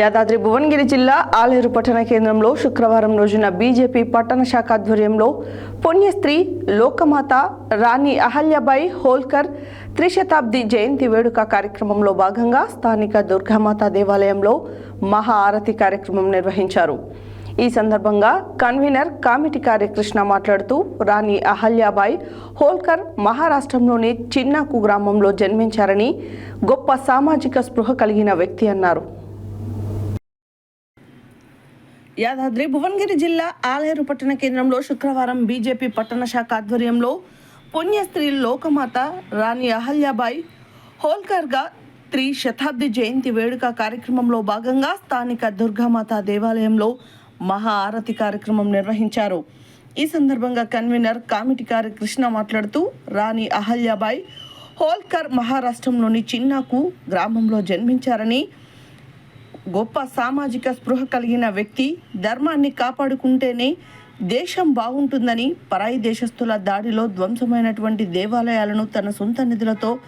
యాదాద్రి భువనగిరి జిల్లా ఆలేరు పట్టణ కేంద్రంలో శుక్రవారం రోజున బీజేపీ పట్టణ శాఖ ఆధ్వర్యంలో పుణ్యస్త్రీ లోకమాత రాణి అహల్యాబాయి హోల్కర్ త్రిశతాబ్ది జయంతి వేడుక కార్యక్రమంలో భాగంగా స్థానిక దుర్గామాత దేవాలయంలో మహా ఆరతి కార్యక్రమం నిర్వహించారు. ఈ సందర్భంగా కన్వీనర్ కామిటి కార్యకృష్ణ మాట్లాడుతూ రాణి అహల్యాబాయి హోల్కర్ మహారాష్ట్రంలోని చిన్నాకు గ్రామంలో జన్మించారని గొప్ప సామాజిక స్పృహ కలిగిన వ్యక్తి అన్నారు. యాదాద్రి భువనగిరి జిల్లా ఆలేరు పట్టణ కేంద్రంలో శుక్రవారం బీజేపీ పట్టణ శాఖ ఆధ్వర్యంలో పుణ్యస్త్రీ లోకమాత రాణి అహల్యాబాయి హోల్కర్గా త్రి శతాబ్ది జయంతి వేడుక కార్యక్రమంలో భాగంగా స్థానిక దుర్గామాత దేవాలయంలో మహా ఆరతి కార్యక్రమం నిర్వహించారు. ఈ సందర్భంగా కన్వీనర్ కామిటికారి కృష్ణ మాట్లాడుతూ రాణి అహల్యాబాయి హోల్కర్ మహారాష్ట్రంలోని చిన్నాకు గ్రామంలో జన్మించారని గొప్ప సామాజిక స్పృహ కలిగిన వ్యక్తి ధర్మాన్ని కాపాడుకుంటేనే దేశం బాగుంటుందని పరాయి దేశస్తుల దాడిలో ధ్వంసమైనటువంటి దేవాలయాలను తన సొంత నిధులతో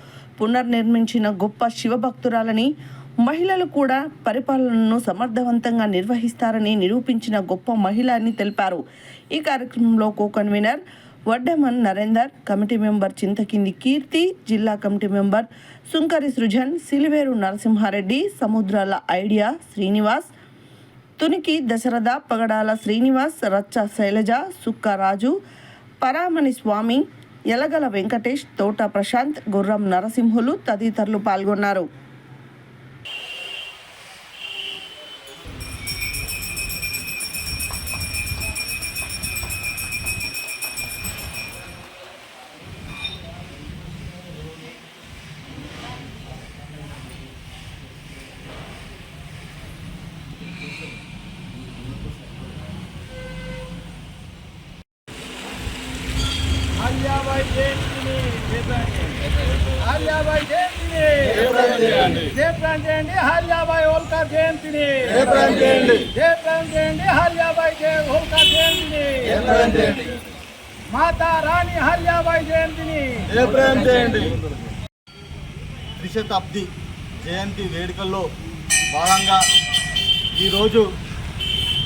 పునర్నిర్మించిన గొప్ప శివభక్తురాలని మహిళలు కూడా పరిపాలనను సమర్థవంతంగా నిర్వహిస్తారని నిరూపించిన గొప్ప మహిళ అని తెలిపారు. ఈ కార్యక్రమంలో co convener Vaddaman Narender committee member Chinthakindi Keerthi జిల్లా committee member Sunkari Srujan Siliveru Narasimha Reddy Samudrala idea Srinivas Tuniki Dasaratha Pagadala Srinivas Racha Shailaja Sukkaraju పరామణి స్వామి ఎలగల వెంకటేష్ తోట ప్రశాంత్ గుర్రం నరసింహులు తదితరులు పాల్గొన్నారు. ఆలియాబాయి జయంతిని ఆలియాబాయి జయంతిని జయప్రాం చేయండి ఆలియాబాయి హోల్కర్ జయంతిని జయప్రాం చేయండి ఆలియాబాయి జయ హోల్కర్ జయంతిని మాతా రాణి ఆలియాబాయి జయంతిని జయప్రదం చేయండి త్రిశతాబ్ది జయంతి వేడుకల్లో భాగంగా ఈరోజు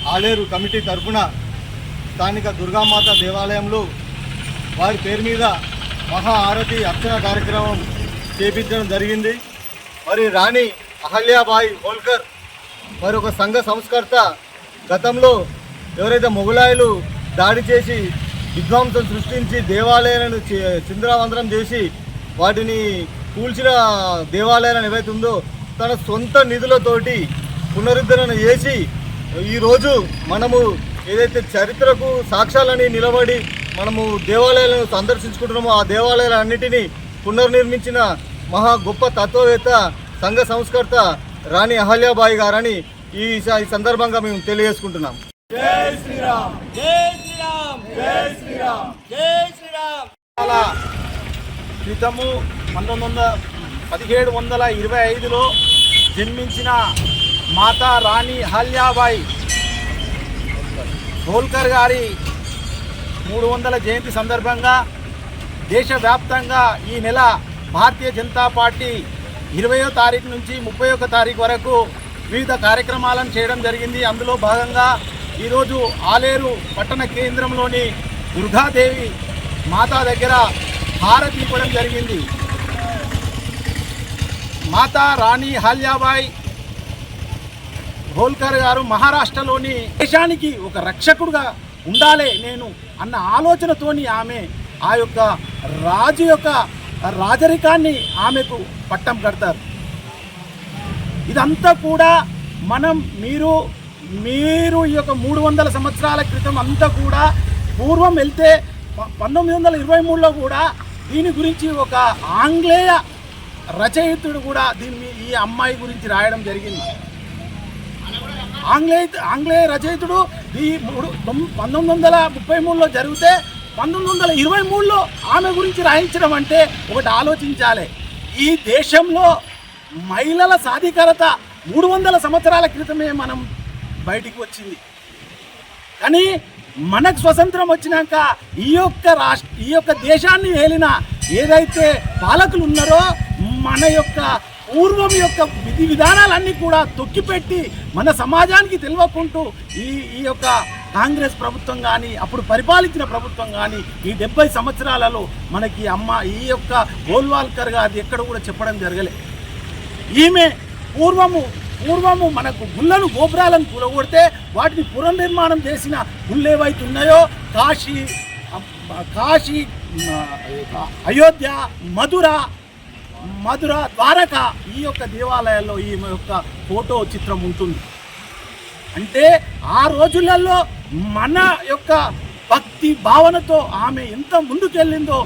ఆలేరు కమిటీ తరఫున స్థానిక దుర్గామాత దేవాలయంలో వారి పేరు మీద మహా ఆరతి అర్చన కార్యక్రమం చేపించడం జరిగింది. మరి రాణి అహల్యాబాయి హోల్కర్ మరి ఒక సంఘ సంస్కర్త గతంలో ఎవరైతే మొఘలాయులు దాడి చేసి విధ్వంసం సృష్టించి దేవాలయాలను చింద్రావంతరం చేసి వాటిని కూల్చిన దేవాలయాలను ఏవైతే ఉందో తన సొంత నిధులతోటి పునరుద్ధరణ చేసి ఈరోజు మనము ఏదైతే చరిత్రకు సాక్ష్యాలని నిలబడి మనము దేవాలయాలను సందర్శించుకుంటున్నామో. ఆ దేవాలయాలన్నిటినీ పునర్నిర్మించిన మహా గొప్ప తత్వవేత్త సంఘ సంస్కర్త రాణి అహల్యాబాయి గారని ఈ సందర్భంగా మేము తెలియజేసుకుంటున్నాం. చాలా క్రితము పంతొమ్మిది వందల పదిహేడు వందల ఇరవై ఐదులో జన్మించిన మాతా రాణి హాల్యాబాయి హోల్కర్ గారి మూడు వందల జయంతి సందర్భంగా దేశవ్యాప్తంగా ఈ నెల భారతీయ జనతా పార్టీ ఇరవయో తారీఖు నుంచి ముప్పై ఒక తారీఖు వరకు వివిధ కార్యక్రమాలను చేయడం జరిగింది. అందులో భాగంగా ఈరోజు ఆలేరు పట్టణ కేంద్రంలోని దుర్గాదేవి మాతా దగ్గర హారతి ఇవ్వడం జరిగింది. మాతా రాణి హాల్యాబాయ్ హోల్కర్ గారు మహారాష్ట్రలోని దేశానికి ఒక రక్షకుడుగా ఉండాలి నేను అన్న ఆలోచనతోని ఆమె ఆ యొక్క రాజు యొక్క రాజరికాన్ని ఆమెకు పట్టం కడతారు. ఇదంతా కూడా మనం మీరు మీరు ఈ యొక్క మూడు వందల సంవత్సరాల క్రితం అంతా కూడా పూర్వం వెళ్తే ప- పంతొమ్మిది వందల ఇరవై మూడులో కూడా దీని గురించి ఒక ఆంగ్లేయ రచయితుడు కూడా దీని మీ- ఈ అమ్మాయి గురించి రాయడం జరిగింది. ఆంగ్లేయ ఆంగ్లేయ రచయితుడు ఈ మూడు పంతొమ్మిది వందల ముప్పై మూడులో జరిగితే పంతొమ్మిది వందల ఇరవై మూడులో ఆమె గురించి రాయించడం అంటే ఒకటి ఆలోచించాలి. ఈ దేశంలో మహిళల సాధికారత మూడు వందల సంవత్సరాల క్రితమే మనం బయటికి వచ్చింది. కానీ మనకు స్వతంత్రం వచ్చినాక ఈ యొక్క రాష్ట్ర ఈ యొక్క దేశాన్ని ఏలిన ఏదైతే పాలకులు ఉన్నారో మన యొక్క పూర్వం యొక్క విధి విధానాలన్నీ కూడా తొక్కిపెట్టి మన సమాజానికి తెలియకుంటూ ఈ ఈ యొక్క కాంగ్రెస్ ప్రభుత్వం కానీ అప్పుడు పరిపాలించిన ప్రభుత్వం కానీ ఈ డెబ్బై సంవత్సరాలలో మనకి అమ్మ ఈ యొక్క గోల్వాల్కర్ గారి ఎక్కడ కూడా చెప్పడం జరగలే. ఈమె పూర్వము పూర్వము మనకు గుళ్ళను గోపురాలను కూలగొడితే వాటిని పునర్నిర్మాణం చేసిన గుళ్ళు ఏవైతే ఉన్నాయో కాశీ కాశీ అయోధ్య మధుర మధుర ద్వారక ఈ యొక్క దేవాలయాల్లో ఈమె యొక్క ఫోటో చిత్రం ఉంటుంది. అంటే ఆ రోజులలో మన యొక్క భక్తి భావనతో ఆమె ఎంత ముందుకెళ్ళిందో